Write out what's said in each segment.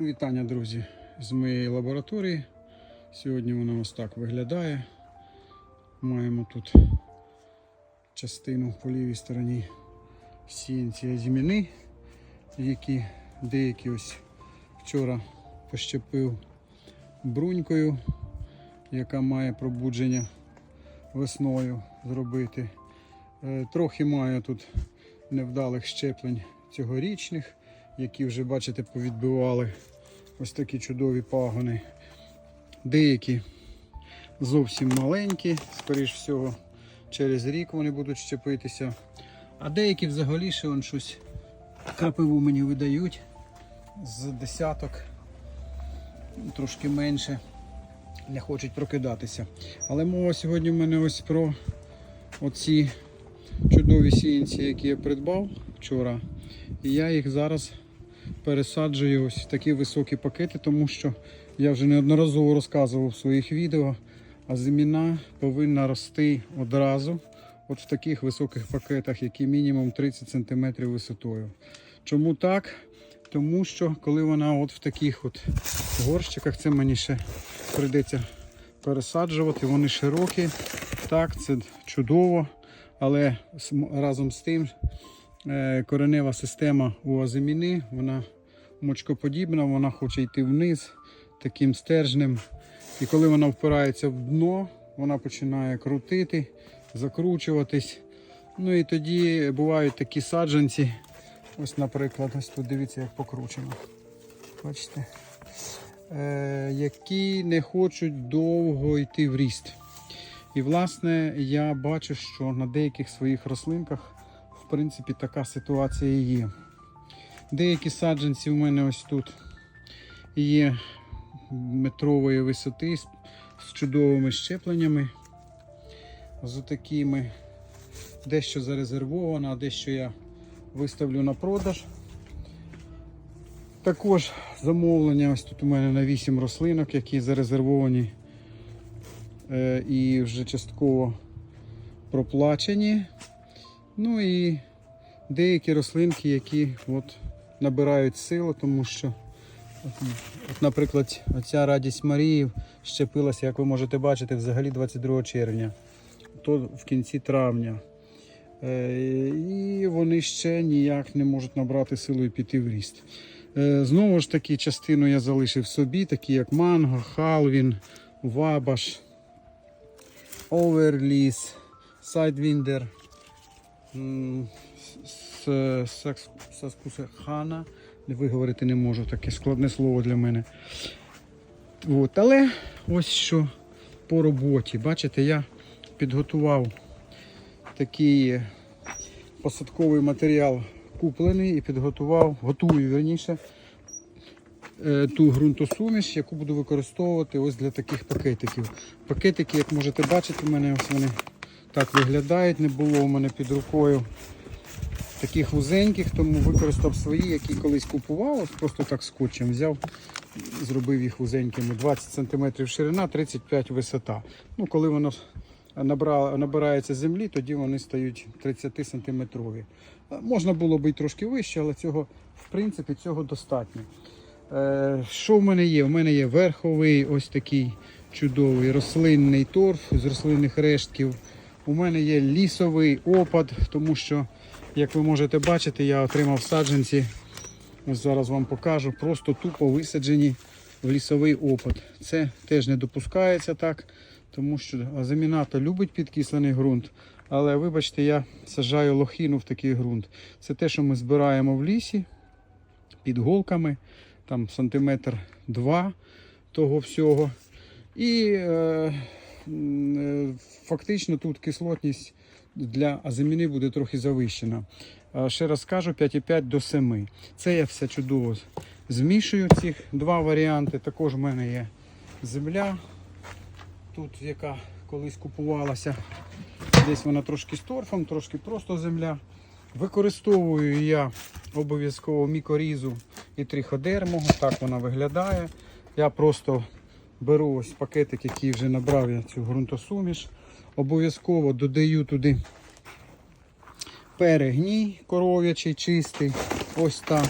Вітання, друзі, з моєї лабораторії. Сьогодні вона ось так виглядає. Маємо тут частину по лівій стороні сіянці азіміни, які деякі ось вчора пощепив брунькою, яка має пробудження весною зробити. Е, Трохи маю тут невдалих щеплень цьогорічних, які вже, бачите, повідбивали ось такі чудові пагони. Деякі зовсім маленькі, скоріш всього, через рік вони будуть щепитися. А деякі взагалі ще он щось КПВ мені видають з десяток, трошки менше, не хочуть прокидатися. Але мова сьогодні в мене ось про оці чудові сіянці, які я придбав вчора. І я їх зараз пересаджую ось такі високі пакети, тому що я вже неодноразово розказував в своїх відео, а земіна повинна рости одразу от в таких високих пакетах, які мінімум 30 см висотою. Чому так? Тому що коли вона от в таких от горщиках, це мені ще прийдеться пересаджувати, вони широкі. Так, це чудово, але разом з тим коренева система у азиміни, вона мочкоподібна, вона хоче йти вниз таким стержнем. І коли вона впирається в дно, вона починає крутити, закручуватись. Ну і тоді бувають такі саджанці. Ось, наприклад, ось тут дивіться, як покручено. Бачите? Е, які не хочуть довго йти в ріст. І, власне, я бачу, що на деяких своїх рослинках, принципі, така ситуація є. Деякі саджанці у мене ось тут є метрової висоти з, чудовими щепленнями. З такими дещо зарезервовано, а дещо я виставлю на продаж. Також замовлення ось тут у мене на 8 рослинок, які зарезервовані е, і вже частково проплачені. Ну і деякі рослинки, які от набирають силу, тому що, от, наприклад, оця радість Марії щепилася, як ви можете бачити, взагалі 22 червня, то в кінці травня. Е, І вони ще ніяк не можуть набрати силу і піти в ріст. Е, Знову ж таки, частину я залишив собі, такі як манго, халвін, вабаш, оверліс, сайдвіндер, м, с- Виговорити не можу, таке складне слово для мене. От, але ось що по роботі. Бачите, я підготував такий посадковий матеріал куплений і підготував, готую верніше, е, ту ґрунтосуміш, яку буду використовувати ось для таких пакетиків. Пакетики, як можете бачити, у мене ось вони так виглядають. Не було у мене під рукою таких вузеньких, тому використав свої, які колись купував, просто так скотчем взяв, зробив їх вузенькими. 20 см ширина, 35 висота. Ну, коли воно набирається землі, тоді вони стають 30 сантиметрові. Е, Можна було б і трошки вище, але цього, в принципі, цього достатньо. Е, Що в мене є? У мене є верховий ось такий чудовий рослинний торф з рослинних рештків. У мене є лісовий опад, тому що, як ви можете бачити, я отримав саджанці. Ось зараз вам покажу, просто тупо висаджені в лісовий опад. Це теж не допускається так, тому що азаміната любить підкислений ґрунт. Але вибачте, я саджаю лохіну в такий ґрунт. Це те, що ми збираємо в лісі під голками, там сантиметр два того всього. І е, фактично тут кислотність для азаміни буде трохи завищена. Ще раз кажу, 5,5 до 7. Це я все чудово змішую цих два варіанти. Також в мене є земля, тут яка колись купувалася. Десь вона трошки з торфом, трошки просто земля. Використовую я обов'язково мікорізу і триходерму. Так вона виглядає. Я просто беру ось пакетик, який вже набрав я цю ґрунтосуміш. Обов'язково додаю туди перегній коров'ячий, чистий. Ось так.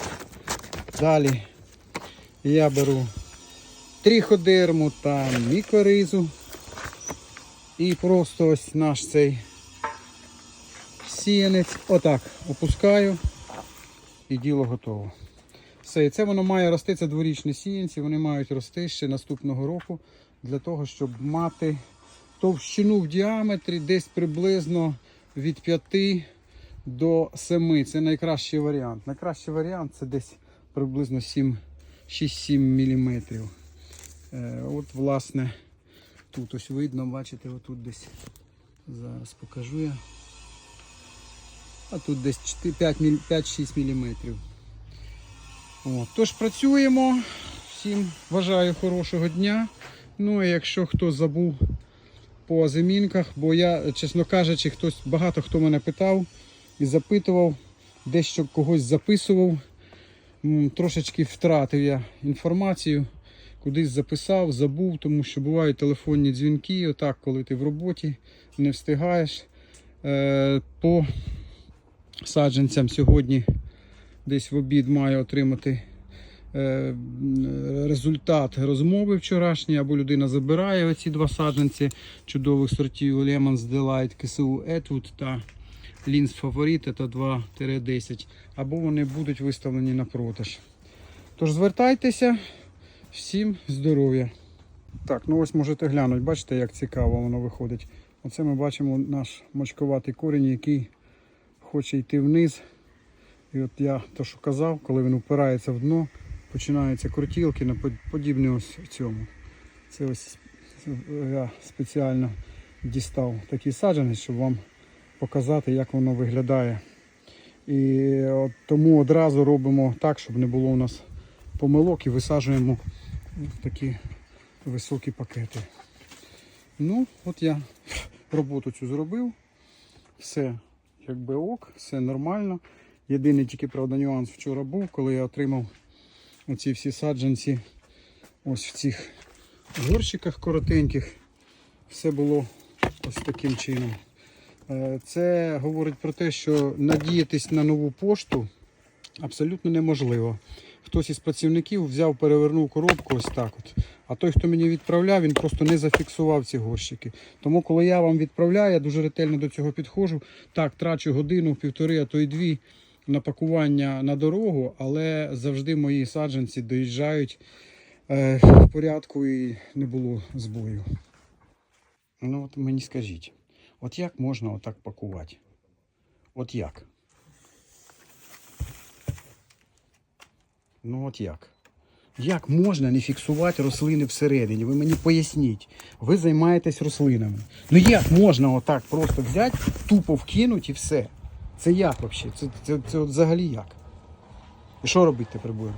Далі Я беру тріходерму та мікоризу. І просто ось наш цей сіянець отак опускаю і діло готово. Все, і це воно має рости, це дворічні сіянці, вони мають рости ще наступного року для того, щоб мати товщину в діаметрі десь приблизно від 5 до 7. Це найкращий варіант. Найкращий варіант це десь приблизно 6-7 мм. Е, от, власне, тут ось видно, бачите, отут десь. Зараз покажу я. А тут десь 5-6 мм. От, тож працюємо. Всім бажаю хорошого дня. Ну а якщо хто забув по замінках, бо я, чесно кажучи, хтось багато хто мене питав і запитував, дещо когось записував. Трошечки втратив я інформацію, кудись записав, забув, тому що бувають телефонні дзвінки, отак, коли ти в роботі не встигаєш. Е, По саджанцям сьогодні десь в обід маю отримати е, результат розмови вчорашньої, або людина забирає оці два саджанці чудових сортів Lemons Delight КСУ Etwood та Linz Favorite та 2-10, або вони будуть виставлені на продаж. Тож звертайтеся, всім здоров'я. Так, ну ось можете глянути, бачите, як цікаво воно виходить. Оце ми бачимо наш мочковатий корінь, який хоче йти вниз. І от я то, що казав, коли він упирається в дно, починаються крутілки, на подібне ось в цьому. Це ось я спеціально дістав такий саджанець, щоб вам показати, як воно виглядає. І от тому одразу робимо так, щоб не було у нас помилок і висаджуємо в такі високі пакети. Ну, от я роботу цю зробив. Все якби ок, все нормально. Єдиний тільки правда нюанс вчора був, коли я отримав оці всі саджанці ось в цих горщиках коротеньких. Все було ось таким чином. Е, Це говорить про те, що надіятись на нову пошту абсолютно неможливо. Хтось із працівників взяв, перевернув коробку ось так. от. А той, хто мені відправляв, він просто не зафіксував ці горщики. Тому, коли я вам відправляю, я дуже ретельно до цього підходжу. Так, трачу годину, півтори, а то й дві на пакування на дорогу, але завжди мої саджанці доїжджають е, в порядку і не було збою. Ну от мені скажіть, от як можна отак пакувати? От як? Ну от як? Як можна не фіксувати рослини всередині? Ви мені поясніть. Ви займаєтесь рослинами. Ну як можна отак просто взяти, тупо вкинути і все? Це як взагалі? Це, це, це це взагалі як? І що робити будемо?